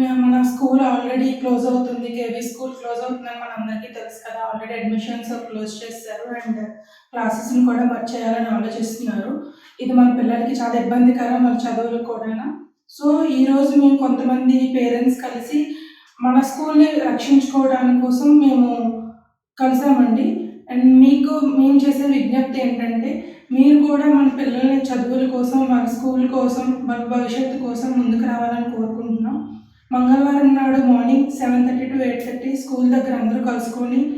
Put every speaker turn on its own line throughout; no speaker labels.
మన school already close అవుతుంది KV school close అవుతుందని మన అందరికీ తెలుసు కదా. ఆల్రెడీ అడ్మిషన్స్ క్లోజ్ చేశారు అండ్ క్లాసెస్ని కూడా మర్చి చేయాలని ఆలోచిస్తున్నారు. ఇది మన పిల్లలకి చాలా ఇబ్బందికరం వాళ్ళ చదువులు కూడా సో ఈరోజు మేము కొంతమంది పేరెంట్స్ కలిసి మన స్కూల్ని రక్షించుకోవడానికి కోసం మేము కలిసామండి. అండ్ మీకు మేము చేసే విజ్ఞప్తి ఏంటంటే మీరు కూడా మన పిల్లల్ని చదువుల కోసం వాళ్ళ స్కూల్ కోసం వాళ్ళ భవిష్యత్తు కోసం ముందుకు రావాలని కోరుకుంటున్నాం. మంగళవారం నాడు morning seven thirty to eight thirty school దగ్గర అందరూ కలుసుకొని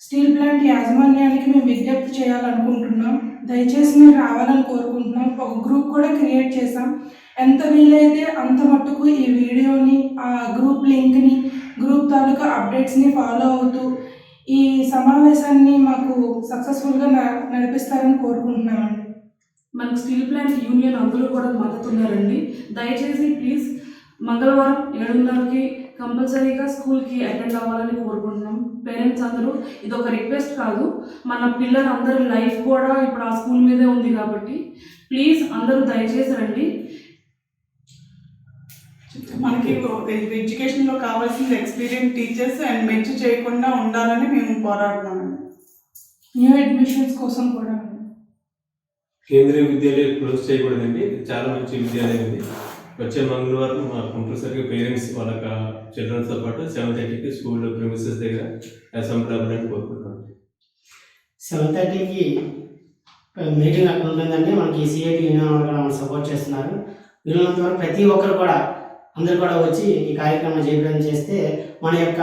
స్టీల్ ప్లాంట్ యాజమాన్యానికి మేము విజ్ఞప్తి చేయాలనుకుంటున్నాం. దయచేసి మేము రావాలని కోరుకుంటున్నాం. ఒక గ్రూప్ కూడా క్రియేట్ చేసాం ఎంత వీలైతే అంత మట్టుకు ఈ వీడియోని ఆ గ్రూప్ లింక్ని గ్రూప్ తాలూకా అప్డేట్స్ని ఫాలో అవుతూ ఈ సమావేశాన్ని మాకు సక్సెస్ఫుల్గా న- నడిపిస్తారని కోరుకుంటున్నామండి.
మనకు స్టీల్ ప్లాంట్ యూనియన్ అందరూ కూడా మద్దతు ఉన్నారండి. దయచేసి ప్లీజ్ మంగళవారం ఏడున్నరకి కంపల్సరీగా స్కూల్కి అటెండ్ అవ్వాలని కోరుకుంటున్నాం. పేరెంట్స్ అందరూ ఇది ఒక రిక్వెస్ట్ కాదు. మన పిల్లలందరి లైఫ్ కూడా ఇప్పుడు ఆ స్కూల్ మీదే ఉంది కాబట్టి ప్లీజ్ అందరూ దయచేసి రండి.
మనకి ఎడ్యుకేషన్లో కావాల్సిన ఎక్స్పీరియన్స్ టీచర్స్ అండ్ మెచ్చి చేయకుండా ఉండాలని మేము పోరాడుతున్నామండి.
న్యూ అడ్మిషన్స్ కోసం కూడా.
కేంద్రీయ విద్యాలయం క్లోజ్ చేయకూడదండి. ఇది చాలా మంచి విద్యాలయం ఇది. వచ్చే మంగళవారం మా కంపల్సరీగా పేరెంట్స్ వాళ్ళ చిల్డ్రన్స్తో పాటు సెవెన్ థర్టీకి స్కూల్ ప్రిమిసెస్ దగ్గర అసెంబ్లీ అవ్వాలని కోరుకుంటున్నాం.
సెవెన్ థర్టీకి మీటింగ్ అక్కడ ఉంటుందండి. మనకి సిఐటి యూనియన్ వాళ్ళు కూడా సపోర్ట్ చేస్తున్నారు. వీళ్ళంత వరకు ప్రతి ఒక్కరు కూడా అందరు కూడా వచ్చి ఈ కార్యక్రమం జయప్రదం చేస్తే మన యొక్క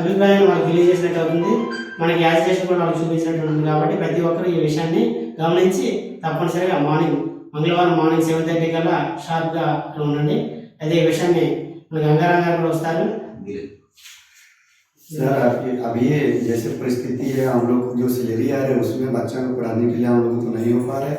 అభిప్రాయాన్ని మనకు తెలియజేసినట్టు అవుతుంది. మనకి యాజిటేషన్ కూడా వాళ్ళకి చూపించినట్టు ఉంటుంది కాబట్టి ప్రతి ఒక్కరు ఈ విషయాన్ని గమనించి తప్పనిసరిగా మార్నింగ్ మంగళవారం మార్నింగ్ సెవెన్ థర్టీ కల్లా షార్ప్గా అక్కడ ఉండండి అదే ఈ విషయాన్ని మన గంగారాం గారు కూడా వస్తారు
सर अभी अभी ये जैसे परिस्थिति है हम लोग जो सैलरी आ रही है उसमें बच्चों को पढ़ाने के लिए हम लोग तो नहीं हो पा रहे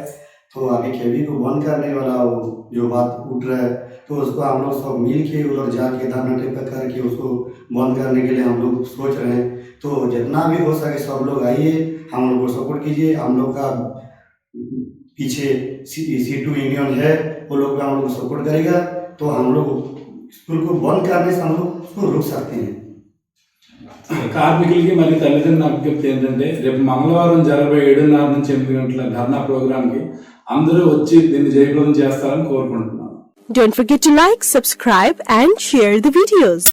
तो अभी केवी को बंद करने वाला वो जो बात उठ रहा है तो उसको हम लोग सब मिल के उधर जाके धरना टेप करके उसको बंद करने के लिए हम लोग सोच रहे हैं तो जितना भी हो सके सब लोग आइए हम लोग को सपोर्ट कीजिए हम लोग का पीछे सी सी टू यूनियन है वो लोग हम लोग को सपोर्ट करेगा तो हम लोग स्कूल को बंद करने से हम लोग उसको रोक सकते हैं
కార్మికులకి మరియు తల్లిదండ్రుల విజ్ఞప్తి ఏంటంటే రేపు మంగళవారం జరగబోయే ఏడున్నర నుంచి ఎనిమిది గంటల ధర్నా ప్రోగ్రాంకి అందరూ వచ్చి దీన్ని జయప్రదం చేస్తారని కోరుకుంటున్నాను
Don't forget to like, subscribe and share the videos.